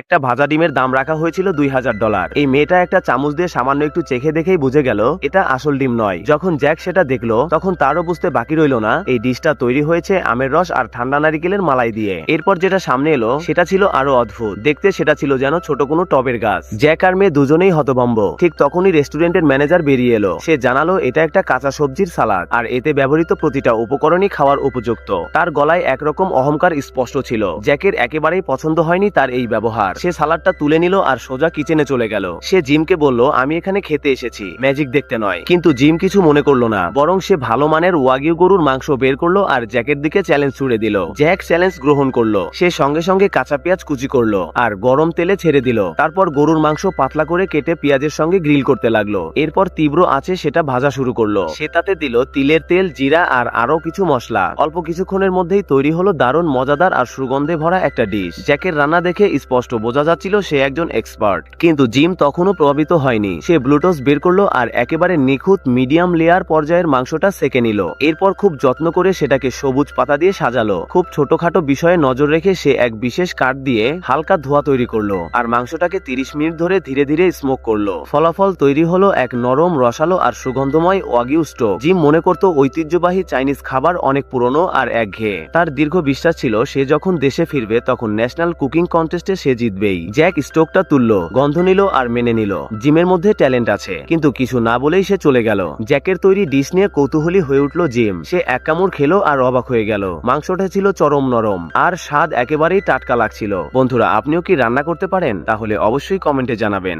একটা ভাজা ডিমের দাম রাখা হয়েছিল দুই হাজার ডলার। এই মেয়েটা একটা চামচ দিয়ে সামান্য একটু চেখে দেখেই বুঝে গেল, এটা আসল ডিম নয়। যখন জ্যাক সেটা দেখল, তখন তারও বুঝতে বাকি রইল না, এই ডিশটা তৈরি হয়েছে আমের রস আর ঠান্ডা নারিকেলের মালাই দিয়ে। এরপর যেটা সামনে এলো, সেটা ছিল আরও অদ্ভুত। দেখতে সেটা ছিল যেন ছোট কোনো টবের গাছ। জ্যাক আর মেয়ে দুজনেই হতভম্ব। ঠিক তখনই রেস্টুরেন্টের ম্যানেজার বেরিয়ে এলো। সে জানালো, এটা একটা কাঁচা সবজির সালাদ, আর এতে ব্যবহৃত প্রতিটা উপকরণই খাওয়ার উপযুক্ত। তার গলায় একরকম অহংকার স্পষ্ট ছিল। জ্যাকের একেবারেই পছন্দ হয়নি তার এই ব্যবহার। সে সালাডটা তুলে নিল আর সোজা কিচেনে চলে গেল। সে জিমকে বলল, আমি এখানে খেতে এসেছি, ম্যাজিক দেখতে নয়। কিন্তু জিম কিছু মনে করল না, বরং সে ভালো মানের ওয়াগিউ গরুর মাংস বের করল আর জ্যাকের দিকে চ্যালেঞ্জ ছুড়ে দিল। জ্যাক চ্যালেঞ্জ গ্রহণ করল, সে সঙ্গে সঙ্গে কাঁচা পেঁয়াজ কুচি করল আর গরম তেলে ছেড়ে দিল। তারপর গরুর মাংস পাতলা করে কেটে পেঁয়াজের সঙ্গে গ্রিল করতে লাগল। এরপর তীব্র আছে সেটা ভাজা শুরু করল। সে তাতে দিল তিলের তেল, জিরা আর আরও কিছু মশলা। অল্প কিছুক্ষণের মধ্যেই তৈরি হলো দারুণ মজাদার আর সুগন্ধে ভরা একটা ডিশ। জ্যাকের রান্না দেখে স্পষ্ট বোঝা যাচ্ছিল সে একজন এক্সপার্ট কিন্তু জিম তখনও প্রভাবিত হয়নি। সে ব্লুটুথ বের করল আর একেবারে নিখুঁত মিডিয়াম লেয়ার পর্যায়ের মাংসটা সেকে নিল। এরপর খুব যত্ন করে সেটাকে সবুজ পাতা দিয়ে সাজালো। খুব ছোটখাটো বিষয়ে নজর রেখে সে এক বিশেষ কাঠ দিয়ে হালকা ধোয়া তৈরি করল আর মাংসটাকে তিরিশ মিনিট ধরে ধীরে ধীরে স্মোক করল। ফলাফল তৈরি হলো এক নরম, রসালো আর সুগন্ধময় ওয়াগিউ স্টো জিম মনে করত ঐতিহ্যবাহী চাইনিজ খাবার অনেক পুরনো আর একঘেয়ে। তার দীর্ঘ বিশ্বাস ছিল সে যখন দেশে ফিরবে তখন ন্যাশনাল কুকিং কন্টেস্টে সে জিতবেই। জ্যাক স্টোকটা তুলল, গন্ধ নিল আর মেনে নিল। জিমের মধ্যে ট্যালেন্ট আছে, কিন্তু কিছু না বলেই সে চলে গেল। জ্যাকের তৈরি ডিশ নিয়ে কৌতূহলী হয়ে উঠল জিম। সে এক কামড় খেলো আর অবাক হয়ে গেল। মাংসটা ছিল চরম নরম, আর স্বাদ একেবারেই টাটকা লাগছিল। বন্ধুরা, আপনিও কি রান্না করতে পারেন? তাহলে অবশ্যই কমেন্টে জানাবেন।